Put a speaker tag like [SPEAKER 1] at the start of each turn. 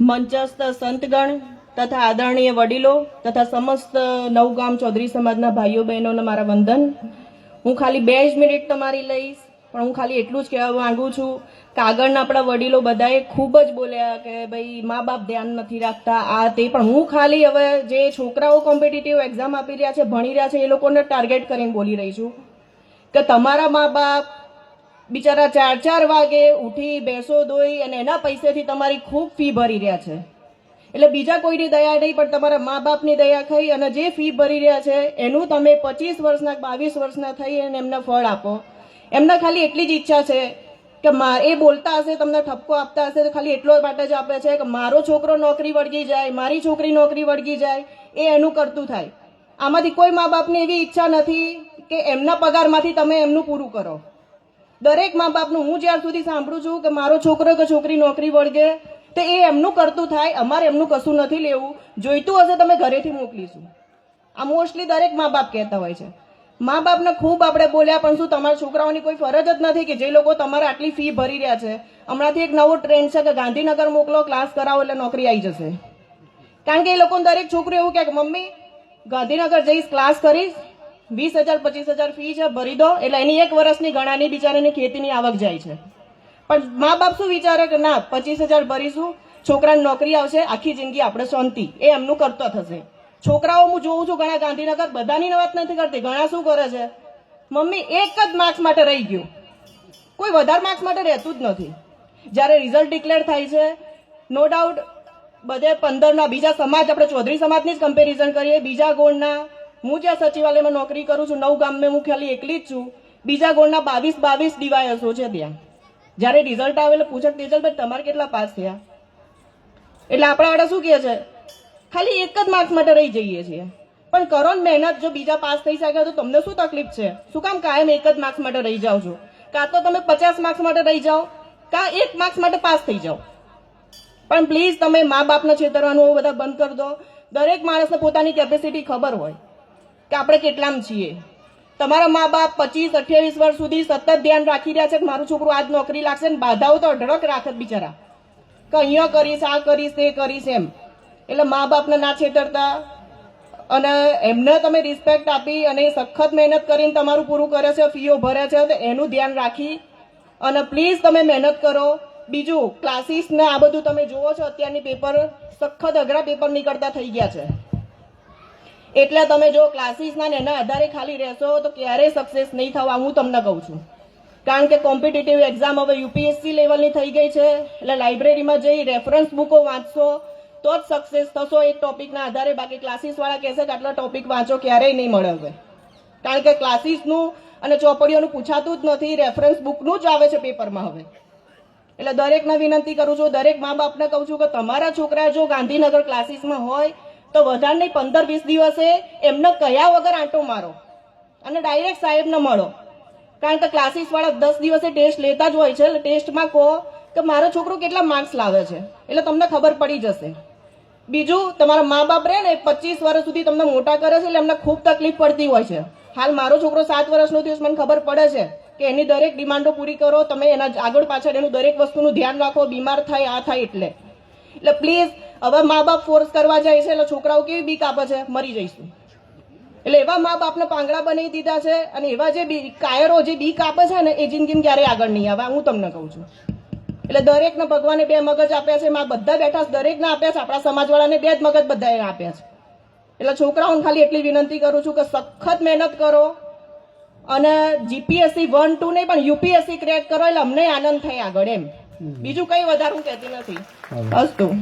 [SPEAKER 1] મંચસ્થ સંતગણ તથા આદરણીય વડીલો તથા સમસ્ત નવગામ ચૌધરી સમાજના ભાઈઓ બહેનોને મારા વંદન. હું ખાલી બે જ મિનિટ તમારી લઈશ, પણ હું ખાલી એટલું જ કહેવા માંગુ છું કે આગળના આપણા વડીલો બધાએ ખૂબ જ બોલ્યા કે ભાઈ, મા બાપ ધ્યાન નથી રાખતા. આ તે પણ હું ખાલી હવે જે છોકરાઓ કોમ્પિટિટિવ એક્ઝામ આપી રહ્યા છે, ભણી રહ્યા છે, એ લોકોને ટાર્ગેટ કરીને બોલી રહી છું કે તમારા મા બાપ બિચારા ચાર ચાર વાગે ઉઠી બેસો દોઈ અને એના પૈસેથી તમારી ખૂબ ફી ભરી રહ્યા છે. એટલે બીજા કોઈની દયા નહીં, પણ તમારા મા બાપની દયા ખાઈ અને જે ફી ભરી રહ્યા છે, એનું તમે પચીસ વર્ષના બાવીસ વર્ષના થઈ અને એમને ફળ આપો. એમને ખાલી એટલી જ ઈચ્છા છે કે મા, એ બોલતા હશે, તમને ઠપકો આપતા હશે, તો ખાલી એટલો માટે જ આપે છે કે મારો છોકરો નોકરી વળગી જાય, મારી છોકરી નોકરી વળગી જાય, એ એનું કરતું થાય. આમાંથી કોઈ મા બાપની એવી ઈચ્છા નથી કે એમના પગારમાંથી તમે એમનું પૂરું કરો. દરેક મા બાપનું હું જ્યાર સુધી સાંભળું છું કે મારો છોકરો કે છોકરી નોકરી વળગે, તો એ એમનું કરતું થાય, અમારે એમનું કશું નથી લેવું. જોઈતું હશે તમે ઘરેથી મોકલીશું. આ મોસ્ટલી દરેક મા બાપ કહેતા હોય છે. મા બાપને ખૂબ આપણે બોલ્યા, પણ શું તમારા છોકરાઓની કોઈ ફરજ જ નથી કે જે લોકો તમારે આટલી ફી ભરી રહ્યા છે? હમણાંથી એક નવો ટ્રેન્ડ છે કે ગાંધીનગર મોકલો ક્લાસ કરાવો એટલે નોકરી આવી જશે. કારણ કે એ લોકોને દરેક છોકરું એવું કહે કે, મમ્મી, ગાંધીનગર જઈશ ક્લાસ કરીશ. વીસ હજાર, પચીસ હજાર ફી છે, ભરી દો. એટલે એની એક વર્ષની ગણાની, બિચારાની ખેતીની આવક જાય છે. પણ મા બાપ શું વિચારે કે ના, પચીસ હજાર ભરીશું, છોકરાને નોકરી આવશે, આખી જિંદગી આપણે શાંતિ. એ એમનું કરતો થશે. છોકરાઓ હું જોઉં છું ઘણા ગાંધીનગર, બધાની વાત નથી કરતી. ઘણા શું કરે છે? મમ્મી, એક જ માર્ક્સ માટે રહી ગયું. કોઈ વધારે માર્ક્સ માટે રહેતું જ નથી. જ્યારે રિઝલ્ટ ડિક્લેર થાય છે નો ડાઉટ બધે પંદરના, બીજા સમાજ, આપણે ચૌધરી સમાજની જ કમ્પેરિઝન કરીએ, બીજા ગોળના હું જ્યાં સચિવાલયમાં નોકરી કરું છું, નવ ગામમાં હું ખાલી એકલી જ છું, બીજા ગોળના બાવીસ બાવીસ ડિવાયસો છે ત્યાં. જ્યારે રિઝલ્ટ આવે એટલે પૂછે, તેજલભાઈ, તમારે કેટલા પાસ થયા? એટલે આપણા વાળા શું કહે છે? ખાલી એક જ માર્ક્સ માટે રહી જઈએ છીએ. પણ કરો ને મહેનત, જો બીજા પાસ થઈ શકે તો તમને શું તકલીફ છે? શું કામ કાયમ એક જ માર્ક્સ માટે રહી જાઓ છો? કાં તો તમે પચાસ માર્ક્સ માટે રહી જાઓ, કાં એક માર્ક્સ માટે પાસ થઈ જાઓ. પણ પ્લીઝ તમે મા બાપને છેતરવાનું બધા બંધ કરી દો. દરેક માણસને પોતાની કેપેસિટી ખબર હોય. કે આપણે કેટલામ છીએ. તમારા મા બાપ પચીસ, અઠ્યાવીસ વર્ષ સુધી સતત ધ્યાન રાખી રહ્યા છે કે મારું છોકરું આજ નોકરી લાગશે ને બાધાઓ તો અઢળક રાખત બિચારા. કે અહીંયા કરીશ, આ કરીશ, તે કરીશ એમ. એટલે મા બાપને ના છેતરતા. અને એમને તમે રિસ્પેક્ટ આપી અને સખત મહેનત કરીને તમારું પૂરું કરે છે ફીઓ ભરે છે, તો એનું ધ્યાન રાખી. અને પ્લીઝ તમે મહેનત કરો. બીજું ક્લાસીસ ને આ બધું તમે જુઓ છો, અત્યારની પેપર સખત અઘરા પેપર નીકળતા થઈ ગયા છે. એટલે તમે જો ક્લાસીસના ને એના આધારે ખાલી રહેશો તો ક્યારેય સક્સેસ નહીં થવા હું તમને કહું છું. કારણ કે કોમ્પિટિટિવ એક્ઝામ હવે યુપીએસસી લેવલની થઈ ગઈ છે, એટલે લાઇબ્રેરીમાં જઈ રેફરન્સ બુકો વાંચશો, તો જ સક્સેસ થશો. એક ટોપિકના આધારે બાકી ક્લાસીસવાળા કહેશે કે આટલા ટોપિક વાંચો, ક્યારેય નહીં મળે હવે. કારણ કે ક્લાસીસનું અને ચોપડીઓનું પૂછાતું જ નથી રેફરન્સ બુકનું જ આવે છે પેપરમાં હવે. એટલે દરેકને વિનંતી કરું છું, દરેક મા બાપને કહું છું કે તમારા છોકરા જો ગાંધીનગર ક્લાસીસમાં હોય તો વધારે નહીં, પંદર, વીસ દિવસે એમને કયા વગર આંટો મારો. અને ડાયરેક્ટ સાહેબને મળો. કારણ કે ક્લાસીસવાળા દસ દિવસે ટેસ્ટ લેતા જ હોય છે, એટલે ટેસ્ટમાં કહો કે મારો છોકરો કેટલા માર્ક્સ લાવે છે. એટલે તમને ખબર પડી જશે. બીજું, તમારા મા બાપ રહે ને પચીસ વર્ષ સુધી તમને મોટા કરે છે, એટલે એમને ખૂબ તકલીફ પડતી હોય છે. હાલ મારો છોકરો સાત વર્ષનો થયો મને ખબર પડે છે કે એની દરેક ડિમાન્ડો પૂરી કરો, તમે એના આગળ પાછળ એનું દરેક વસ્તુનું ધ્યાન રાખો, બીમાર થાય, આ થાય એટલે. એટલે પ્લીઝ હવે મા બાપ ફોર્સ કરવા જાય છે એટલે છોકરાઓ કેવી બીક આપે છે? મરી જઈશું. એટલે એવા મા બાપને પાંગડા બનાવી દીધા છે અને એવા જે બી- કાયરો જે બીક આપે છે ને એ જિંદગીમાં ક્યારેય આગળ નહીં આવે. હું તમને કહું છું. એટલે દરેકને ભગવાને બે મગજ આપ્યા છે માં બધા બેઠા દરેકને આપ્યા છે આપણા સમાજવાળાને બે જ મગજ બધાએ આપ્યા છે. એટલે છોકરાઓને ખાલી એટલી વિનંતી કરું છું કે સખત મહેનત કરો અને જીપીએસસી વન ટુ નહીં પણ યુપીએસસી ક્રેક કરો એટલે અમને આનંદ થાય આગળ એમ. બીજું કઈ વધારે હું કહેતી નથી. અસ્તુ